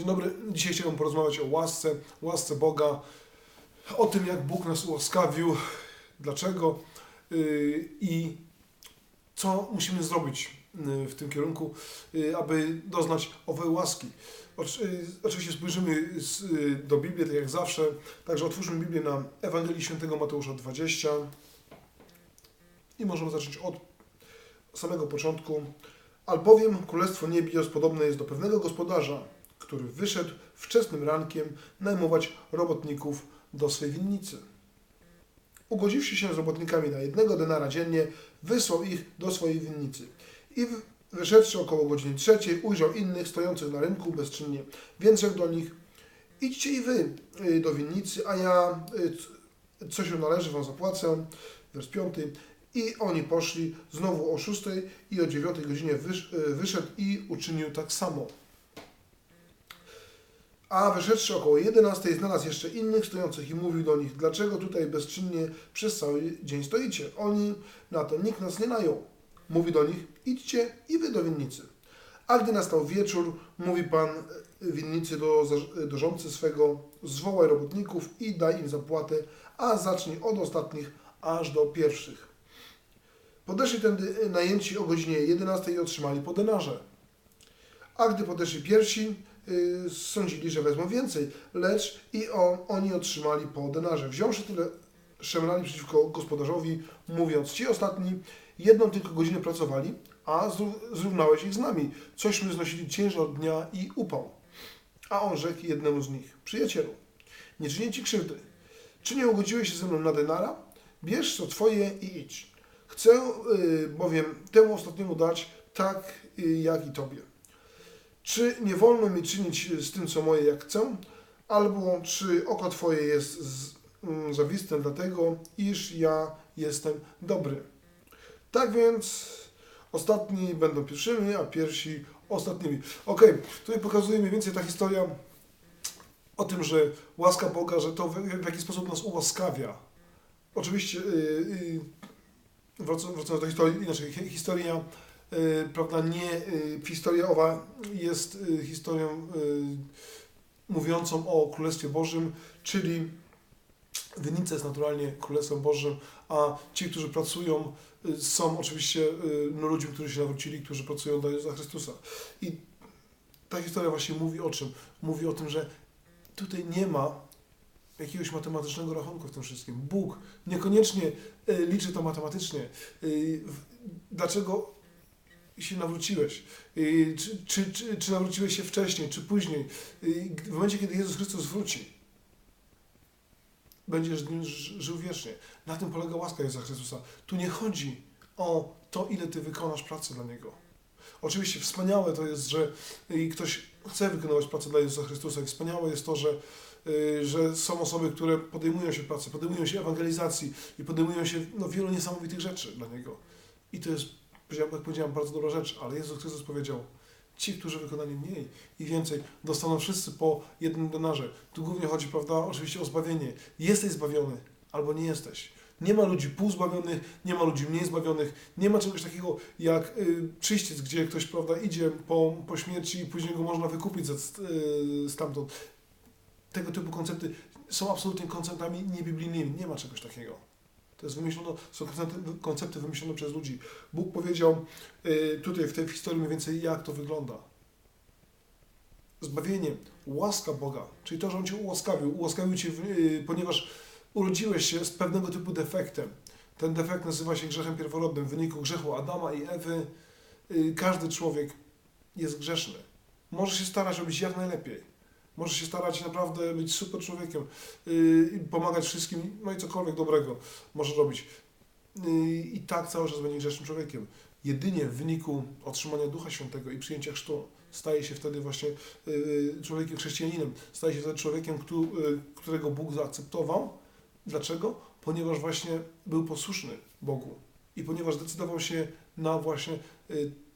Dzień dobry, dzisiaj chciałbym porozmawiać o łasce, łasce Boga, o tym jak Bóg nas ułaskawił, dlaczego yy, i co musimy zrobić yy, w tym kierunku, yy, aby doznać owej łaski. Oczy- Oczywiście spojrzymy do Biblii, tak jak zawsze, także otwórzmy Biblię na Ewangelii Świętego Mateusza 20 i możemy zacząć od samego początku. Albowiem Królestwo Niebios podobne jest do pewnego gospodarza, który wyszedł wczesnym rankiem najmować robotników do swej winnicy. Ugodziwszy się z robotnikami na jednego denara dziennie, wysłał ich do swojej winnicy. I wyszedłszy około godziny trzeciej, ujrzał innych stojących na rynku bezczynnie, więc rzekł do nich, idźcie i wy y, do winnicy, a ja y, co się należy wam zapłacę. Wers piąty. I oni poszli znowu o szóstej i o dziewiątej godzinie wysz, y, wyszedł i uczynił tak samo. A wyszedłszy około 11 znalazł jeszcze innych stojących i mówił do nich, dlaczego tutaj bezczynnie przez cały dzień stoicie? Oni na to nikt nas nie najął. Mówi do nich, idźcie i wy do winnicy. A gdy nastał wieczór, mówi pan winnicy do, zarz- do rządcy swego, zwołaj robotników i daj im zapłatę, a zacznij od ostatnich aż do pierwszych. Podeszli tędy najęci o godzinie 11 i otrzymali po denarze. A gdy podeszli pierwsi, sądzili, że wezmą więcej, lecz i on, oni otrzymali po denarze. Wziąwszy tyle, szemrali przeciwko gospodarzowi, mówiąc, ci ostatni jedną tylko godzinę pracowali, a zró- zrównałeś ich z nami, cośmy znosili ciężar dnia i upał. A on rzekł jednemu z nich, przyjacielu, nie czynię ci krzywdy. Czy nie ugodziłeś się ze mną na denara? Bierz co twoje i idź. Chcę y, bowiem temu ostatniemu dać tak, y, jak i tobie. Czy nie wolno mi czynić z tym, co moje, jak chcę? Albo czy oko Twoje jest z, mm, zawistne dlatego, iż ja jestem dobry? Tak więc ostatni będą pierwszymi, a pierwsi ostatnimi. Ok, tutaj pokazuje mniej więcej ta historia o tym, że łaska Boga, że to w, w jaki sposób nas ułaskawia. Oczywiście, yy, yy, wracając, do historii, inaczej, hi- historia prawda, nie, y, historia owa jest y, historią y, mówiącą o Królestwie Bożym, czyli winnica jest naturalnie Królestwem Bożym, a ci, którzy pracują, y, są oczywiście y, no, ludźmi, którzy się nawrócili, którzy pracują dla Jezusa Chrystusa. I ta historia właśnie mówi o czym? Mówi o tym, że tutaj nie ma jakiegoś matematycznego rachunku w tym wszystkim. Bóg niekoniecznie y, liczy to matematycznie. Y, się nawróciłeś? Czy, czy, czy, czy nawróciłeś się wcześniej, czy później? W momencie, kiedy Jezus Chrystus wróci, będziesz żył wiecznie. Na tym polega łaska Jezusa Chrystusa. Tu nie chodzi o to, ile Ty wykonasz pracy dla Niego. Oczywiście wspaniałe to jest, że ktoś chce wykonywać pracę dla Jezusa Chrystusa i wspaniałe jest to, że, y, że są osoby, które podejmują się pracy, podejmują się ewangelizacji i podejmują się no, wielu niesamowitych rzeczy dla Niego. I to jest, powiedziałem- jak powiedziałem, bardzo dobra rzecz, ale Jezus Chrystus powiedział, ci, którzy wykonali mniej i więcej, dostaną wszyscy po jednym denarze. Tu głównie chodzi, prawda, oczywiście o zbawienie. Jesteś zbawiony albo nie jesteś. Nie ma ludzi półzbawionych, nie ma ludzi mniej zbawionych, nie ma czegoś takiego jak y, czyściec, gdzie ktoś, prawda, idzie po, po śmierci i później go można wykupić ze, y, stamtąd. Tego typu koncepty są absolutnie konceptami niebiblijnymi. Nie ma czegoś takiego. To jest wymyślono, są koncepty, koncepty wymyślone przez ludzi. Bóg powiedział y, tutaj w tej historii mniej więcej, jak to wygląda. Zbawienie, łaska Boga, czyli to, że On Cię ułaskawił. Ułaskawił Cię, y, ponieważ urodziłeś się z pewnego typu defektem. Ten defekt nazywa się grzechem pierworodnym. W wyniku grzechu Adama i Ewy y, każdy człowiek jest grzeszny. Może się starać robić jak najlepiej. Może się starać naprawdę być super człowiekiem, yy, i pomagać wszystkim, no i cokolwiek dobrego może robić. Yy, I tak cały czas będzie grzesznym człowiekiem. Jedynie w wyniku otrzymania Ducha Świętego i przyjęcia chrztu staje się wtedy właśnie yy, człowiekiem chrześcijaninem. Staje się wtedy człowiekiem, któ- którego Bóg zaakceptował. Dlaczego? Ponieważ właśnie był posłuszny Bogu i ponieważ zdecydował się na właśnie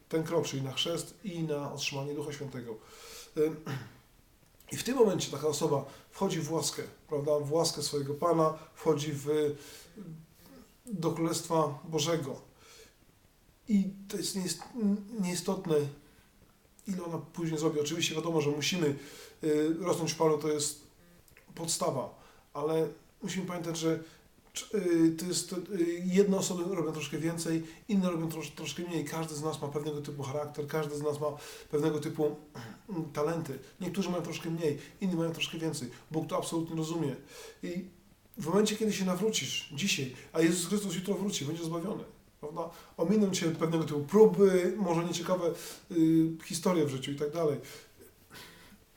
ten krok, czyli na chrzest i na otrzymanie Ducha Świętego. I w tym momencie taka osoba wchodzi w łaskę, prawda, w łaskę swojego Pana, wchodzi w, do Królestwa Bożego. I to jest nieist- nieistotne, ile ona później zrobi. Oczywiście wiadomo, że musimy y, rosnąć w Panu, to jest podstawa, ale musimy pamiętać, że to jest y, jedne osoby robią troszkę więcej, inne robią trosz, troszkę mniej. Każdy z nas ma pewnego typu charakter, każdy z nas ma pewnego typu mm, talenty. Niektórzy mają troszkę mniej, inni mają troszkę więcej. Bóg to absolutnie rozumie. I w momencie, kiedy się nawrócisz, dzisiaj, a Jezus Chrystus jutro wróci, będziesz zbawiony. Prawda? Ominą cię pewnego typu próby, może nieciekawe y, historie w życiu i tak dalej.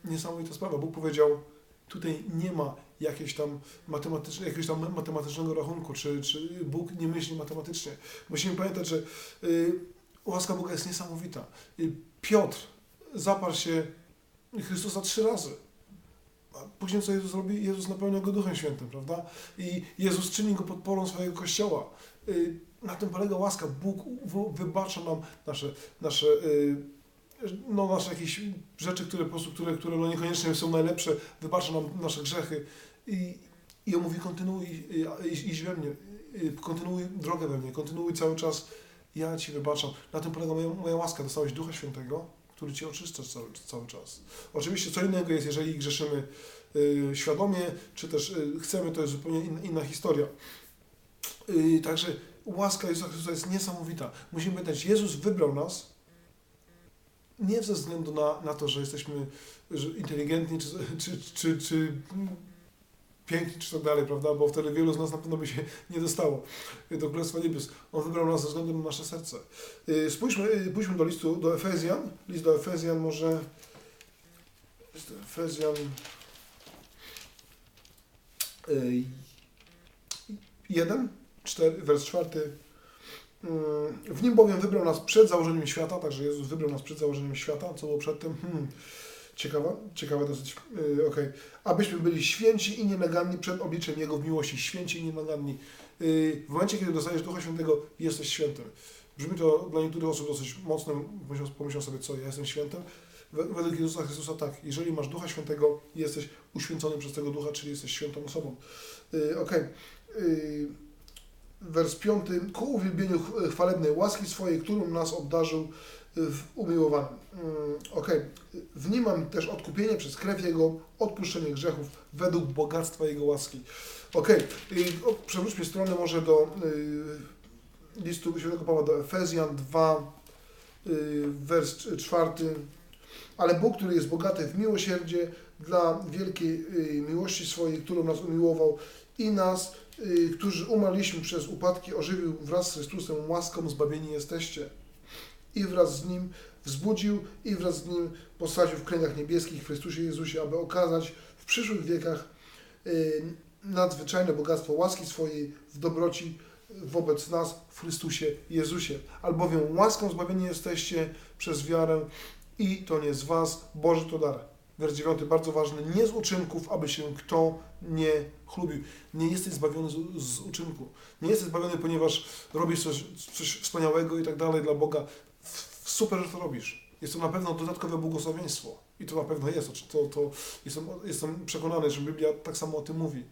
Niesamowita sprawa. Bóg powiedział, tutaj nie ma jakiejś tam matematyczne, jakiegoś tam matematycznego rachunku, czy, czy Bóg nie myśli matematycznie. Musimy pamiętać, że y, łaska Boga jest niesamowita. Y, Piotr zaparł się Chrystusa trzy razy. A później co Jezus robi? Jezus napełnia go Duchem Świętym, prawda? I Jezus czyni go podporą swojego Kościoła. Y, Na tym polega łaska. Bóg wybacza nam nasze, nasze, y, no, nasze jakieś rzeczy, które po prostu, które, które no niekoniecznie są najlepsze, wybacza nam nasze grzechy. I, i on mówi, kontynuuj iść we mnie, kontynuuj drogę we mnie, kontynuuj cały czas, ja Ci wybaczam. Na tym polega moja, moja łaska. Dostałeś Ducha Świętego, który Cię oczyszcza cały, cały czas. Oczywiście co innego jest, jeżeli grzeszymy y, świadomie, czy też y, chcemy, to jest zupełnie inna, inna historia. Y, także łaska Jezusa Chrystusa jest niesamowita. Musimy pamiętać, Jezus wybrał nas nie ze względu na, na to, że jesteśmy inteligentni, czy, czy, czy, czy piękni, czy tak dalej, prawda? Bo wtedy wielu z nas na pewno by się nie dostało do Królestwa Niebios. On wybrał nas ze względu na nasze serce. Y, Spójrzmy, y, pójdźmy do listu do Efezjan. List do Efezjan może... List do Efezjan... y, jeden, cztery, wers czwarty. Mm, W nim bowiem wybrał nas przed założeniem świata, także Jezus wybrał nas przed założeniem świata, co było przedtem. Hmm. Ciekawa, ciekawe dosyć, yy, okej. Abyśmy byli święci i nienaganni przed obliczem Jego w miłości. Święci i nienaganni. Yy, w momencie, kiedy dostajesz Ducha Świętego, jesteś świętym. Brzmi to dla niektórych osób dosyć mocno, pomyślą, sobie, co, ja jestem świętym? We- Według Jezusa Chrystusa tak. Jeżeli masz Ducha Świętego, jesteś uświęcony przez tego Ducha, czyli jesteś świętą osobą. Yy, okej. Yy, wers 5. Ku uwielbieniu ch- chwalebnej łaski swojej, którą nas obdarzył w umiłowanym. Mm, Okej. W nim mam też odkupienie przez krew Jego, odpuszczenie grzechów według bogactwa Jego łaski. Okej. Y, o, Przewróćmy stronę może do y, listu Świętego Pawła do Efezjan 2, y, wers 4. Ale Bóg, który jest bogaty w miłosierdzie, dla wielkiej y, miłości swojej, którą nas umiłował i nas, y, którzy umarliśmy przez upadki, ożywił wraz z Chrystusem, łaską zbawieni jesteście. I wraz z Nim wzbudził i wraz z Nim posadził w kręgach niebieskich w Chrystusie Jezusie, aby okazać w przyszłych wiekach y, nadzwyczajne bogactwo łaski swojej w dobroci wobec nas w Chrystusie Jezusie. Albowiem łaską zbawieni jesteście przez wiarę i to nie z was, Boży to dar. Wers 9, bardzo ważny, nie z uczynków, aby się kto nie chlubił. Nie jesteś zbawiony z, z uczynku. Nie jesteś zbawiony, ponieważ robisz coś, coś wspaniałego i tak dalej dla Boga. Super, że to robisz. Jest to na pewno dodatkowe błogosławieństwo. I to na pewno jest. To, to jestem, jestem przekonany, że Biblia tak samo o tym mówi.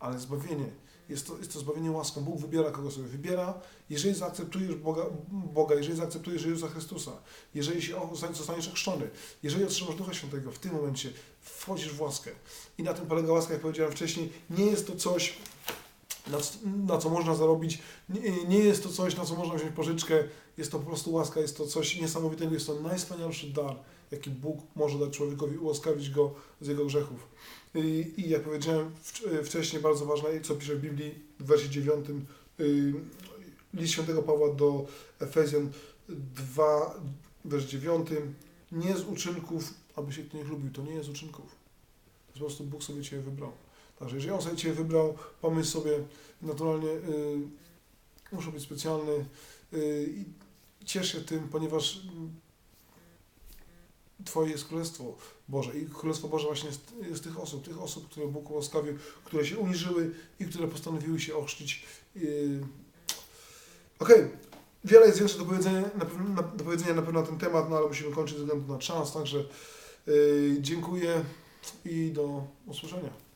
Ale zbawienie, jest to, jest to zbawienie łaską. Bóg wybiera, kogo sobie wybiera. Jeżeli zaakceptujesz Boga, Boga jeżeli zaakceptujesz Jezusa Chrystusa, jeżeli się zostaniesz ochrzczony, jeżeli otrzymasz Ducha Świętego, w tym momencie wchodzisz w łaskę. I na tym polega łaska, jak powiedziałem wcześniej. Nie jest to coś, na, na co można zarobić, nie, nie jest to coś, na co można wziąć pożyczkę. Jest to po prostu łaska, jest to coś niesamowitego, jest to najwspanialszy dar, jaki Bóg może dać człowiekowi, ułaskawić go z jego grzechów. I, jak powiedziałem wcz- wcześniej, bardzo ważne, co pisze w Biblii w wersie 9, y, list świętego Pawła do Efezjan 2, wers 9, nie z uczynków, aby się kto nie lubił, to nie jest z uczynków. To po prostu Bóg sobie Cię wybrał. Także jeżeli On sobie Cię wybrał, pomyśl sobie, naturalnie y, muszę być specjalny y, i ciesz się tym, ponieważ Twoje jest Królestwo Boże i Królestwo Boże właśnie jest, jest tych osób, tych osób, które Bóg łaskawił, które się uniżyły i które postanowiły się ochrzcić. Yy. Okej, wiele jest jeszcze do powiedzenia, na, pewno- na, do powiedzenia na pewno na ten temat, no ale musimy kończyć ze względu na czas, także yy, dziękuję i do usłyszenia.